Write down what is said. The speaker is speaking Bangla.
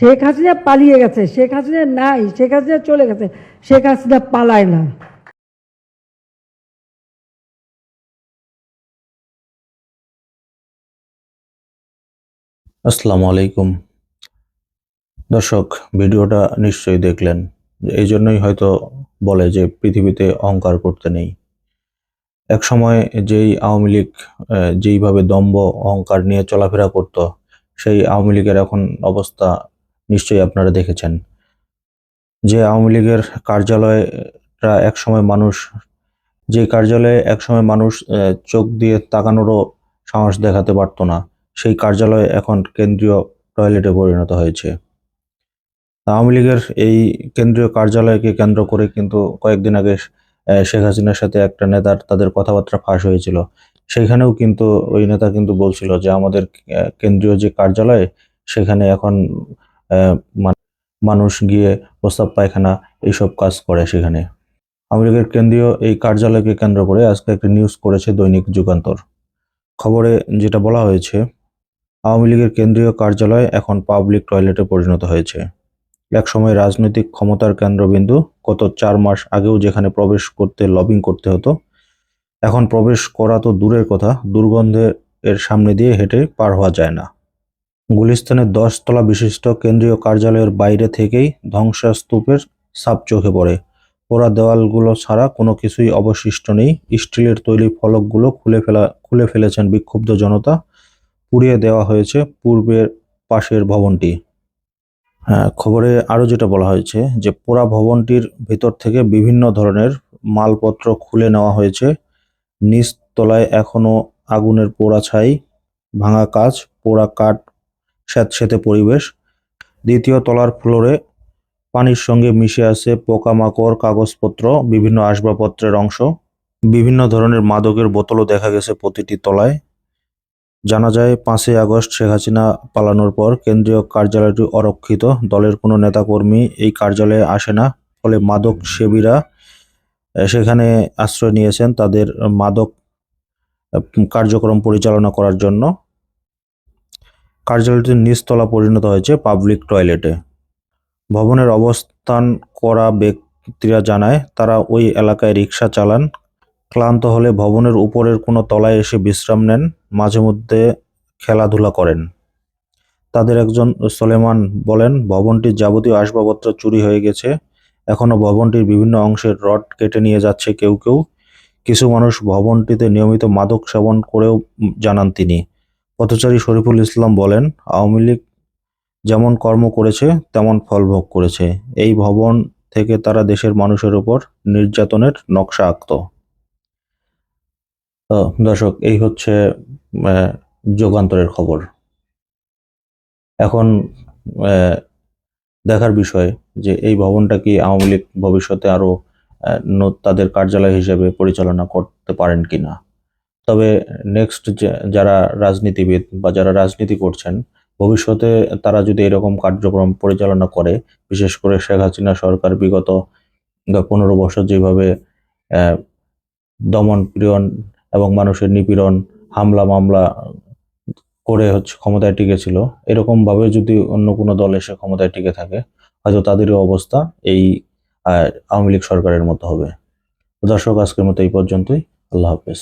শেখ হাসিনা পালিয়ে গেছে, শেখ হাসিনা নাই, শেখ হাসিনা চলে গেছে, শেখ হাসিনা পালায় না। আসসালামু আলাইকুম। দর্শক, ভিডিওটা নিশ্চয়ই দেখলেন, এই জন্যই হয়তো বলে যে পৃথিবীতে অহংকার করতে নেই। এক সময় যেই আওয়ামী লীগ যেইভাবে দম্ভ অহংকার নিয়ে চলাফেরা করত, সেই আওয়ামী লীগের এখন অবস্থা নিশ্চয়ই আপনারা দেখেছেন যে আওয়ামী লীগের কার্যালয়টা একসময় মানুষ, যে কার্যালয়ে এক সময় মানুষ চোখ দিয়ে তাকানোরও সাহস দেখাতে পারতো না, সেই কার্যালয় এখন কেন্দ্রীয় টয়লেটে পরিণত হয়েছে। আওয়ামী লীগের এই কেন্দ্রীয় কার্যালয়কে কেন্দ্র করে কিন্তু কয়েকদিন আগে শেখ হাসিনার সাথে একটা নেতার তাদের কথাবার্তা ফাঁস হয়েছিল। সেখানেও কিন্তু ওই নেতা কিন্তু বলছিল যে আমাদের কেন্দ্রীয় যে কার্যালয়, সেখানে এখন মানুষ গিয়ে প্রস্তাব পায়খানা এইসব কাজ করে সেখানে। লীগের কেন্দ্রীয় এই কার্যালয়কে কেন্দ্র করে আজকে একটি নিউজ করেছে দৈনিক যুগান্তর। খবরে যেটা বলা হয়েছে, আওয়ামী লীগের কেন্দ্রীয় কার্যালয় এখন পাবলিক টয়লেটে পরিণত হয়েছে। একসময় রাজনৈতিক ক্ষমতার কেন্দ্রবিন্দু, গত চার মাস আগেও যেখানে প্রবেশ করতে লবিং করতে হতো, এখন প্রবেশ করা তো দূরের কথা দুর্গন্ধে এর সামনে দিয়ে হেঁটে পার হওয়া যায় না। গুলিস্তানের দশতলা বিশিষ্ট কেন্দ্রীয় কার্যালয়ের বাইরে থেকেই ধ্বংসস্তূপের সাপ চোখে পড়ে। পোড়া দেওয়ালগুলো ছাড়া কোনো কিছুই অবশিষ্ট নেই। স্টিলের তৈরি ফলকগুলো খুলে ফেলা, খুলে ফেলেছেন বিক্ষুব্ধ জনতা। পুড়িয়ে দেওয়া হয়েছে পূর্বের পাশের ভবনটি। হ্যাঁ খবরে আরও যেটা বলা হয়েছে যে, পোড়া ভবনটির ভেতর থেকে বিভিন্ন ধরনের মালপত্র খুলে নেওয়া হয়েছে। নিচ তলায় এখনও আগুনের পোড়া ছাই, ভাঙা কাচ, পোড়া কাঠ স্যাঁতসেঁতে পরিবেশ। দ্বিতীয় তলার ফ্লোরে পানির সঙ্গে মিশে আছে পোকামাকড়, কাগজপত্র, বিভিন্ন আসবাবপত্রের অংশ। বিভিন্ন ধরনের মাদকের বোতলও দেখা গেছে প্রতিটি তলায়। জানা যায়, পাঁচই আগস্ট শেখ হাসিনা পালানোর পর কেন্দ্রীয় কার্যালয়টি অরক্ষিত। দলের কোনো নেতাকর্মী এই কার্যালয়ে আসে না। ফলে মাদক সেবীরা সেখানে আশ্রয় নিয়েছেন তাদের মাদক কার্যক্রম পরিচালনা করার জন্য। কার্যালয়টির নিচতলা পরিণত হয়েছে পাবলিক টয়লেটে ভবনের অবস্থান করা ব্যক্তিরা জানায়, তারা ওই এলাকায় রিক্সা চালান, ক্লান্ত হলে ভবনের উপরের কোনো তলায় এসে বিশ্রাম নেন, মাঝে মধ্যে খেলাধুলা করেন। তাদের একজন সলেমান বলেন, ভবনটির যাবতীয় আসবাবপত্র চুরি হয়ে গেছে এখনও ভবনটির বিভিন্ন অংশের রড কেটে নিয়ে যাচ্ছে কেউ কেউ। কিছু মানুষ ভবনটিতে নিয়মিত মাদক সেবন করেও জানান তিনি। পথচারী শরীফুল ইসলাম বলেন আওয়ামী লীগ যেমন কর্ম করেছে তেমন ফল ভোগ করেছে। এই ভবন থেকে তারা দেশের মানুষের উপর নির্যাতনের নকশা আঁকত। দর্শক এই হচ্ছে যুগান্তরের খবর। এখন দেখার বিষয় যে এই ভবনটা কি আওয়ামী লীগ ভবিষ্যতে আরও আহ, ন- তাদের কার্যালয় হিসেবে পরিচালনা করতে পারেন কিনা। তবে নেক্সট যারা রাজনীতিবিদ বা যারা রাজনীতি করছেন, ভবিষ্যতে তারা যদি এরকম কার্যক্রম পরিচালনা করে, বিশেষ করে শেখ হাসিনা সরকার বিগত পনেরো বছর যেভাবে দমন পীড়ন এবং মানুষের নিপীড়ন, হামলা মামলা করে হচ্ছে ক্ষমতায় টিকে ছিল এরকম ভাবে যদি অন্য কোনো দল এসে ক্ষমতায় টিকে থাকে, হয়তো তাদেরও অবস্থা এই আওয়ামী লীগ সরকারের মতো হবে। দর্শক, আজকের মতো এই পর্যন্তই। আল্লাহ হাফেজ।